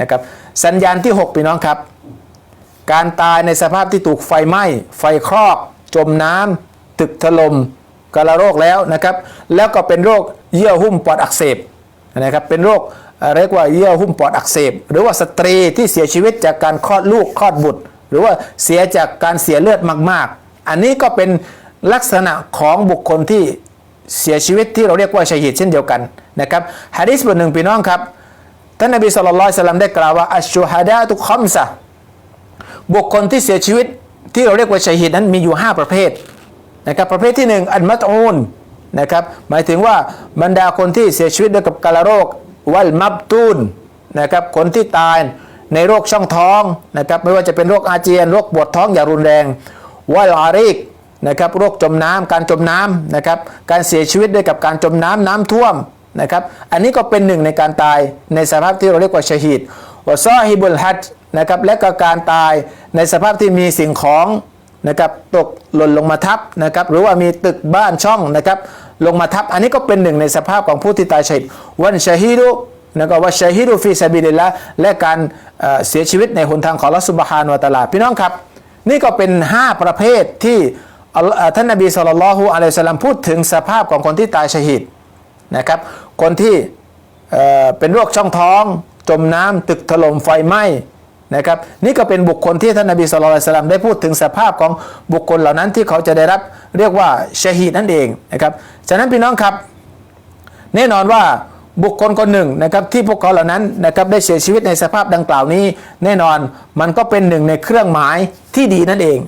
นะครับสัญญาณที่ 6 พี่น้องครับ การตายในสภาพที่ถูกไฟไหม้ ไฟคลอก จมน้ำตึกถลม่มกาลโรคแล้วนะครับ แล้วก็เป็นโรคเยื่อหุ้มปอดอักเสบนะครับเป็นโรคเอ่อเรียกว่าเยื่อหุ้มปอดอักเสบ หรือว่าสตรีที่เสียชีวิตจากการคลอดลูกคลอดบุตร หรือว่าเสียจากการเสียเลือดมาก ๆ อันนี้ก็เป็นลักษณะของบุคคลที่เสียชีวิตที่เราเรียกว่าชาฮิดเช่นเดียวกันนะครับฮะดิษบทหนึ่งพี่น้องครับ ท่านนบีสุลต่านสลัมได้กล่าวว่าอัชชูฮะดาตุคอมซะบุคคลที่เสียชีวิตที่เราเรียกว่าชัยฮิดนั้นมีอยู่ 5 ประเภทนะครับประเภทที่ 1 อันมัตอูนนะครับหมายถึงว่าบรรดาคนที่เสียชีวิตด้วยกับกาลโรควัลมับตูนนะครับคนที่ตายในโรคช่องท้องนะครับไม่ว่าจะเป็นโรคอาเจียนโรคปวดท้องอย่างรุนแรงวัลอาริกนะครับโรคจมน้ำการจมน้ำนะครับการเสียชีวิตด้วยกับการจมน้ำน้ำท่วม นะครับ อันนี้ก็เป็นหนึ่งในการตายในสภาพที่เราเรียกว่าชะฮีดวะซอฮิบุลฮัดนะครับและก็การตายในสภาพที่มีสิ่งของนะครับตกหล่นลงมาทับนะครับหรือว่ามีตึกบ้านช่องนะครับลงมาทับ อันนี้ก็เป็นหนึ่งในสภาพของผู้ที่ตายชะฮีดวันชะฮีดุแล้วก็ว่าชะฮีดุฟีซาบิลิละและการเสียชีวิตในหนทางของอัลลอฮฺซุบฮานวตาลาพี่น้องครับ นี่ก็เป็น 5 ประเภทที่อัลลอฮ์เอ่อท่านนบีสุลต่านละฮ์อะลัยสลามพูดถึงสภาพของคนที่ตายชะฮีดนะครับ คนที่เป็นโรคช่องท้อง จมน้ำตึกถล่มไฟไหม้นะครับนี่ก็เป็นบุคคลที่ท่านนบีสุลต่านสลัมได้พูดถึงสภาพของบุคคลเหล่านั้นที่เขาจะได้รับเรียกว่าชะฮีดนั่นเองนะครับฉะนั้นพี่น้องครับ แน่นอนว่าบุคคลคนหนึ่งนะครับที่พวกเขาเหล่านั้นนะครับได้เสียชีวิตในสภาพดังกล่าวนี้ แน่นอนมันก็เป็นหนึ่งในเครื่องหมายที่ดีนั่นเอง